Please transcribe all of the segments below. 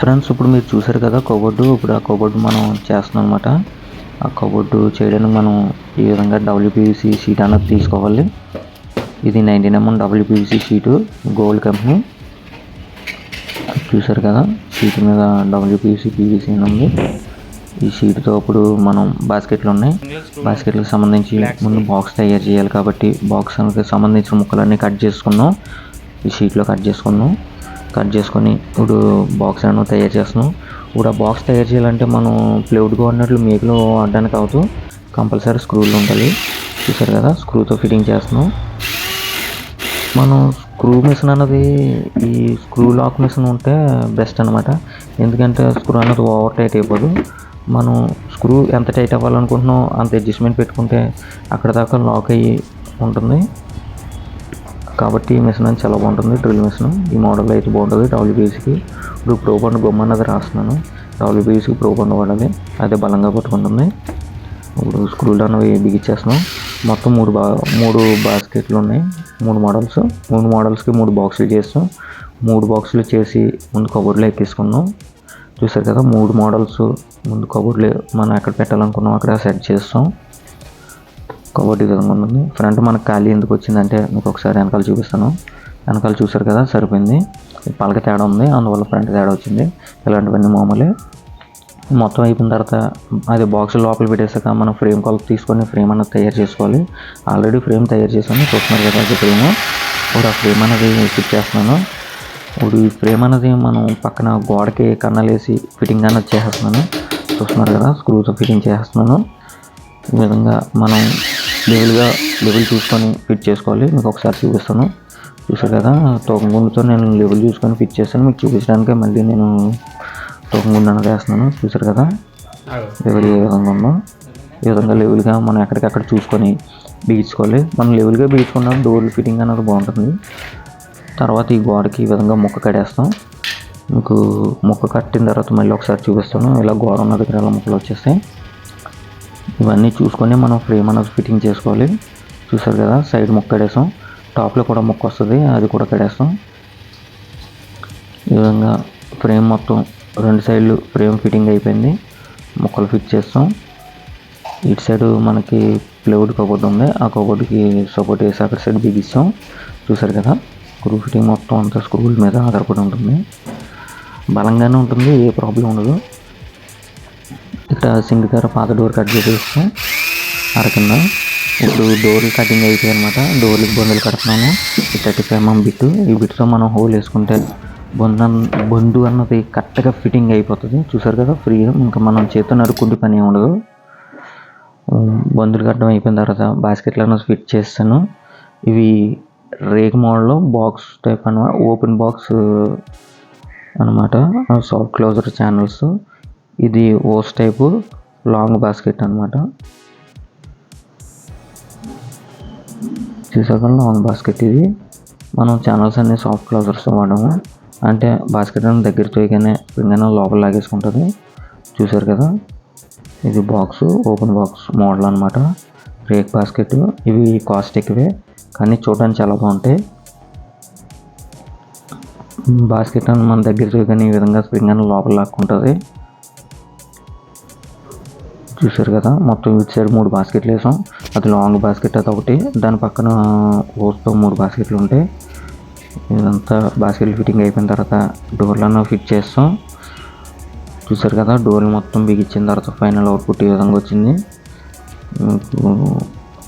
Friends ఇప్పుడు మీరు చూసారు కదా కబోర్డు ఇప్పుడు ఆ కబోర్డు మనం చేస్తున్నాం అనమాట ఆ కబోర్డు చేయడానికి మనం ఈ విధంగా డబ్ల్యూపీవీసీ షీట్ అనేది తీసుకోవాలి. ఇది ninety number WPVC sheet gold company చూసారు కదా షీట్ మీద డబ్ల్యూపీవీసీ పీవీసీ అని ఉంది. ఈ షీట్తో ఇప్పుడు మనం బాస్కెట్లు ఉన్నాయి. బాస్కెట్లకు సంబంధించి ముందు బాక్స్ తయారు చేయాలి కాబట్టి బాక్స్ అనేది సంబంధించిన ముక్కలన్నీ కట్ చేసుకున్నాం ఈ షీట్లో కట్ చేసుకున్నాం కట్ చేసుకొని ఇప్పుడు బాక్స్ అనేది తయారు చేస్తున్నాం. ఇప్పుడు ఆ బాక్స్ తయారు చేయాలంటే మనం ప్లేవుడ్గా ఉన్నట్లు మేకులు ఆడడానికి అవుతూ కంపల్సరీ స్క్రూలు ఉండాలి. చూసారు కదా స్క్రూతో ఫిట్టింగ్ చేస్తున్నాం. మనం స్క్రూ మిషన్ అన్నది ఈ స్క్రూ లాక్ మిషన్ ఉంటే బెస్ట్ అనమాట ఎందుకంటే స్క్రూ అన్నది ఓవర్ టైట్ అయిపోదు. మనం స్క్రూ ఎంత టైట్ అవ్వాలనుకుంటున్నాం అంత అడ్జస్ట్మెంట్ పెట్టుకుంటే అక్కడ దాకా లాక్ అయ్యి ఉంటుంది. కాబట్టి ఈ మిషన్ అనేది చాలా బాగుంటుంది. డ్రిల్ మిషన్ ఈ మోడల్ అయితే బాగుంటుంది. డబ్ల్యూబీఎస్కి ఇప్పుడు ప్రో బండ్ బొమ్మ అన్నది రాస్తున్నాను. డబ్ల్యూబీఎస్కి ప్రో బండ్ వాడాలి. అదే బలంగా పట్టుకుంటుంది. ఇప్పుడు స్క్రూలు అనేవి బిగించేస్తున్నాం. మొత్తం మూడు బా మూడు బాస్కెట్లు ఉన్నాయి. మూడు మోడల్స్ మూడు మోడల్స్కి మూడు బాక్సులు చేస్తాం మూడు బాక్సులు చేసి ముందు కబుర్లు ఎక్కించుకున్నాం చూసారు కదా మూడు మోడల్స్ ముందు కబుర్లు మనం ఎక్కడ పెట్టాలనుకున్నాం అక్కడ సెట్ చేస్తాం కబోర్డ్ ఈ విధంగా ఉంటుంది. ఫ్రంట్ మనకు ఖాళీ ఎందుకు వచ్చిందంటే మీకు ఒకసారి వెనకాల చూపిస్తాను. వెనకాల చూసారు కదా సరిపోయింది. పలక తేడా ఉంది అందువల్ల ఫ్రంట్ తేడా వచ్చింది. ఇలాంటివన్నీ మామూలే. మొత్తం అయిపోయిన తర్వాత అది బాక్స్ లోపల పెట్టేసాక మనం ఫ్రేమ్ కొలత తీసుకొని ఫ్రేమ్ అనేది తయారు చేసుకోవాలి. ఆల్రెడీ ఫ్రేమ్ తయారు చేసాను చూస్తున్నారు కదా అది ఫ్రేమ్ ఇప్పుడు ఆ ఫ్రేమ్ అనేది ఫిట్ చేస్తున్నాను. ఇప్పుడు ఈ ఫ్రేమ్ అనేది మనం పక్కన గోడకి కన్నలేసి ఫిట్టింగ్ అనేది చేసేస్తున్నాను. చూస్తున్నారు కదా స్క్రూతో ఫిట్టింగ్ చేస్తున్నాను ఈ విధంగా మనం లెవెల్గా లెవెల్ చూసుకొని ఫిట్ చేసుకోవాలి. మీకు ఒకసారి చూపిస్తాను. చూసారు కదా? తోకగుండుతో నేను లెవెల్ చూసుకొని ఫిట్ చేస్తాను. మీకు చూపించడానికి మళ్ళీ నేను తోకగుండు అనేది వేస్తున్నాను. చూసారు కదా? లెవెల్ ఏ విధంగా ఉందో. ఈ విధంగా లెవెల్గా మనం ఎక్కడికక్కడ చూసుకొని బిగించుకోవాలి. మనం లెవెల్గా బిగించుకున్న. డోర్ ఫిట్టింగ్ అనేది బాగుంటుంది. తర్వాత ఈ గోడకి ఈ విధంగా ముక్క కడేస్తాం మీకు ముక్క కట్టిన తర్వాత మళ్ళీ ఒకసారి చూపిస్తాను. ఇలా గోడ ఉన్న దగ్గర ఇలా ముక్కలు వచ్చేస్తాయి. ఇవన్నీ చూసుకొని మనం ఫ్రేమ్ అనేది ఫిట్టింగ్ చేసుకోవాలి. చూసారు కదా సైడ్ ముక్క కడేసాం టాప్లో కూడా ముక్క వస్తుంది అది కూడా కడేస్తాం. ఈ విధంగా ఫ్రేమ్ మొత్తం రెండు సైడ్లు ఫ్రేమ్ ఫిట్టింగ్ అయిపోయింది. ముక్కలు ఫిట్ చేస్తాం. ఇటు సైడ్ మనకి ప్లేవుడ్ కబోర్డ్ ఉంది. ఆ కబోర్డ్కి సపోర్ట్ వేసి అక్కడ సైడ్ బిగిస్తాం. చూసారు కదా స్క్రూ ఫిట్టింగ్ మొత్తం అంతా స్క్రూల మీద ఆధారపడి ఉంటుంది. బలంగానే ఉంటుంది ఏ ప్రాబ్లం ఉండదు. సింక్ దగ్గర పాత డోర్ కట్ చేసేస్తే అరకింద. ఇప్పుడు డోర్లు కటింగ్ అయిపోయి అనమాట డోర్లకు బొందులు కడుతున్నాను. ఈ థర్టీ ఫైవ్ ఎంఎం బిట్ ఈ బిట్తో మనం హోల్ వేసుకుంటే బొంద బొందు అన్నది కరెక్ట్గా ఫిట్టింగ్ అయిపోతుంది. చూసారు కదా ఫ్రీగా ఇంకా మనం చేతితో నరుక్కుంటే పని ఏమి ఉండదు. బొందులు కట్టడం అయిపోయిన తర్వాత బాస్కెట్లను ఫిట్ చేస్తాను. ఇవి రేక్ మోడల్లో బాక్స్ టైప్ అనమాట ఓపెన్ బాక్స్ అనమాట సాఫ్ట్ క్లోజర్ ఛానల్స్ ఇది ఓస్ టైపు లాంగ్ బాస్కెట్ అనమాట చూసాక లాంగ్ బాస్కెట్ ఇది. మనం ఛానల్స్ అన్ని సాఫ్ట్ క్లోజర్స్ వాడము. అంటే బాస్కెట్ అని దగ్గర తోయగానే పింగానే లోపల లాగేసుకుంటుంది. చూసారు కదా? ఇది బాక్స్ ఓపెన్ బాక్స్ మోడల్ అనమాట రేక్ బాస్కెట్. ఇవి కాస్ట్ ఎక్కువే కానీ చూడడానికి చాలా బాగుంటాయి. బాస్కెట్ అని మన దగ్గర చూడగానే ఈ విధంగా స్ప్రింగ్ అని లోపల లాక్కుంటుంది. చూసారు కదా మొత్తం ఇటు సైడ్ మూడు బాస్కెట్లు వేసాం. అది లాంగ్ బాస్కెట్ అది ఒకటి. దాని పక్కన ఓస్తో మూడు బాస్కెట్లు ఉంటాయి. ఇదంతా బాస్కెట్ ఫిట్టింగ్ అయిపోయిన తర్వాత డోర్లను ఫిట్ చేస్తాం. చూసారు కదా డోర్లు మొత్తం బిగించిన తర్వాత ఫైనల్ అవుట్పుట్ ఈ విధంగా వచ్చింది.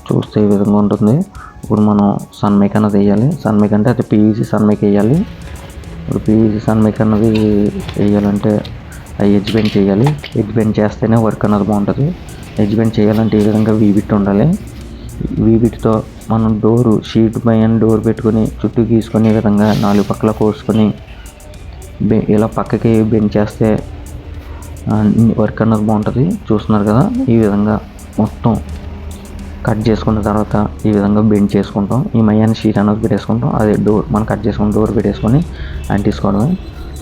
చూస్తే ఈ విధంగా ఉంటుంది. ఇప్పుడు మనం సన్మేక్ అన్నది వేయాలి. సన్మేక్ అంటే అది పీవీసీ సన్మేక్ వేయాలి. ఇప్పుడు పీవీసీ సన్మేక్ అన్నది వేయాలంటే ఎడ్జ్ బెండ్ చేయాలి. ఎడ్జ్ బెండ్ చేస్తేనే వర్క్ అన్నది బాగుంటుంది. ఎడ్జ్ బెండ్ చేయాలంటే ఈ విధంగా వీబిట్ ఉండాలి? వీబిట్తో మనం డోరు షీట్ పైన డోర్ పెట్టుకొని చుట్టూ గీసుకొని ఈ విధంగా నాలుగు పక్కల కోసుకొని బె- ఇలా పక్కకి బెండ్ చేస్తే వర్క్ అన్నది బాగుంటుంది. చూస్తున్నారు కదా ఈ విధంగా మొత్తం కట్ చేసుకున్న తర్వాత ఈ విధంగా బెండ్ చేసుకుంటాం. ఈ మయాన్ని షీట్ అనేది పెట్టేసుకుంటాం. అదే డోర్ మనం కట్ చేసుకుని డోర్ పెట్టేసుకొని అంటించుకోవడమే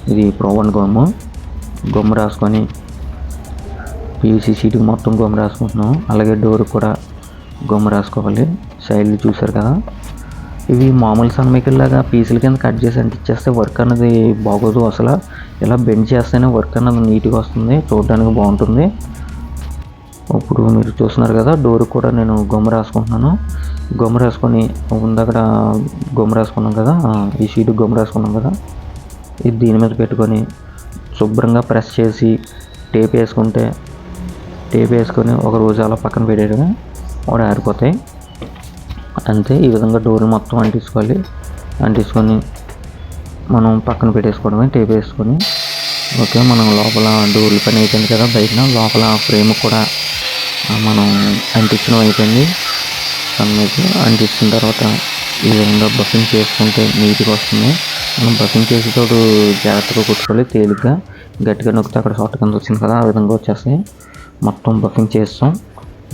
ఇది ప్రోవన్ గోము. గుమ్మ రాసుకొని పీవీసీ షీట్కి మొత్తం గమ్ము రాసుకుంటున్నాం. అలాగే డోర్ కూడా గుమ్మ రాసుకోవాలి. సైడ్లు చూసారు కదా. ఇవి మామూలు సన్మైకిల్ లాగా పీసుల కింద కట్ చేసి అంటించేస్తే వర్క్ అనేది బాగోదు అసలు. ఇలా బెండ్ చేస్తేనే వర్క్ అనేది నీట్గా వస్తుంది. చూడడానికి బాగుంటుంది. ఇప్పుడు మీరు చూస్తున్నారు కదా డోర్ కూడా నేను గొమ్మ రాసుకుంటున్నాను. గొమ్మ రాసుకొని ఉందక్కడ గొమ్మ రాసుకున్నాం కదా. ఈ షీట్ గొమ్మ రాసుకున్నాం కదా. ఇది దీని మీద పెట్టుకొని శుభ్రంగా ప్రెస్ చేసి టేప్ వేసుకుంటే టేప్ వేసుకొని ఒక రోజు అలా పక్కన పెట్టేయడమే వాడు ఆరిపోతాయి. అంతే ఈ విధంగా డోర్లు మొత్తం అంటించుకోవాలి. అంటించుకొని మనం పక్కన పెట్టేసుకోవడమే టేప్ వేసుకొని. ఓకే మనం లోపల డోర్ల పని అయిపోయింది కదా బయట లోపల ఫ్రేమ్ కూడా మనం అంటించడం అయిపోయింది. సన్మైకి అంటించిన తర్వాత ఈ విధంగా బఫింగ్ చేసుకుంటే నీట్గా వస్తుంది. మనం బఫింగ్ చేసేటప్పుడు జాగ్రత్తగా కొట్టుకోవాలి తేలిగ్గా. గట్టిగా నొక్కితే అక్కడ హాట్ కింద వచ్చింది కదా ఆ విధంగా వచ్చేస్తాయి. మొత్తం బఫింగ్ చేస్తాం.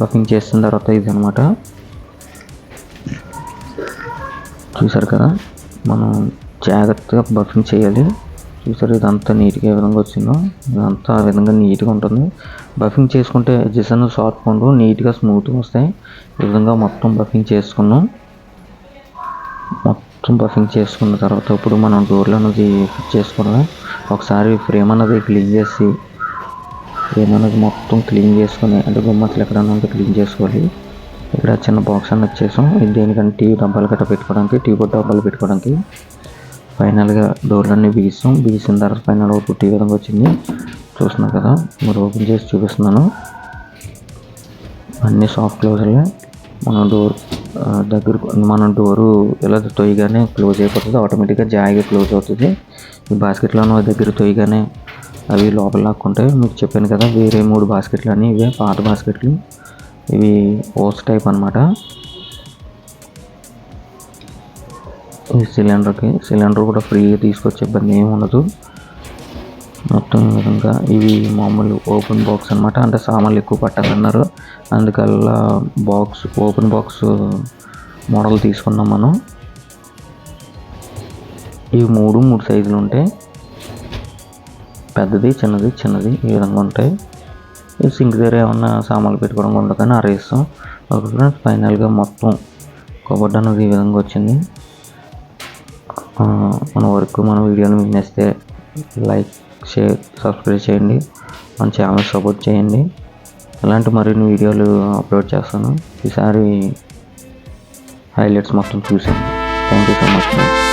బఫింగ్ చేసిన తర్వాత ఇది అనమాట చూసారు కదా మనం జాగ్రత్తగా బఫింగ్ చేయాలి. చూసారు ఇదంతా నీట్గా ఏ విధంగా వచ్చిందో. ఇదంతా ఆ విధంగా నీట్గా ఉంటుంది. బఫింగ్ చేసుకుంటే జిసన్ షార్ట్ షార్ప్ నీట్గా స్మూత్గా వస్తాయి. ఈ విధంగా మొత్తం బఫింగ్ చేసుకున్నాం. మొత్తం పర్ఫెక్ట్ చేసుకున్న తర్వాత ఇప్పుడు మనం డోర్లు అనేది ఫిట్ చేసుకోవడమే ఒకసారి ఫ్రేమ్ అనేది క్లీన్ చేసి ఫ్రేమ్ అనేది మొత్తం క్లీన్ చేసుకొని అంటే గుమ్మతులు ఎక్కడైనా ఉంటే క్లీన్ చేసుకోవాలి. ఇక్కడ చిన్న బాక్స్ అన్న వచ్చేసాం ఇది దేనికంటే టీ డబ్బాలు గట్రా పెట్టుకోవడానికి టీ పొడి డబ్బాలు పెట్టుకోవడానికి. ఫైనల్గా డోర్లన్నీ బిగిస్తాం బిగిసిన తర్వాత ఫైనల్ అవుట్పుట్ ఈ విధంగా వచ్చింది. చూస్తున్నాం కదా మీరు ఓపెన్ చేసి చూపిస్తున్నాను. అన్ని సాఫ్ట్ క్లోజర్లే. మనం డోర్ దగ్గర మన డోరు ఇలా తొయ్యగానే క్లోజ్ అయిపోతుంది ఆటోమేటిక్గా జాయిగా క్లోజ్ అవుతుంది. ఈ బాస్కెట్లను దగ్గర తొయ్యగానే అవి లోపల లాక్కుంటాయి. మీకు చెప్పాను కదా వేరే మూడు బాస్కెట్లు అని ఇవే పాత బాస్కెట్లు. ఇవి ఓస్ టైప్ అన్నమాట. ఈ సిలిండర్కి సిలిండర్ కూడా ఫ్రీగా తీసుకొచ్చే ఇబ్బంది ఏమి ఉండదు. మొత్తం ఈ విధంగా ఇవి మామూలు ఓపెన్ బాక్స్ అన్నమాట. అంటే సామాన్లు ఎక్కువ పట్టాలన్నారు. అందుకల్లా బాక్స్ ఓపెన్ బాక్స్ మోడల్ తీసుకున్నాం మనం. ఇవి మూడు మూడు సైజులు ఉంటాయి పెద్దది చిన్నది చిన్నది ఈ విధంగా ఉంటాయి. ఈ సింక్ దగ్గర ఏమన్నా సామాన్లు పెట్టుకోవడం ఉండదని ఆరేస్తాం. ఓకే ఫ్రెండ్స్ ఫైనల్గా మొత్తం కబోర్డ్ అనేది ఈ విధంగా వచ్చింది. మన వరకు మన వీడియోని మీకు నచ్చితే లైక్ షేర్ సబ్స్క్రైబ్ చేయండి. మన ఛానల్ సపోర్ట్ చేయండి. అలాంటి మరిన్ని వీడియోలు అప్లోడ్ చేస్తాను. ఈసారి హైలైట్స్ మొత్తం చూసాను థ్యాంక్ యూ సో మచ్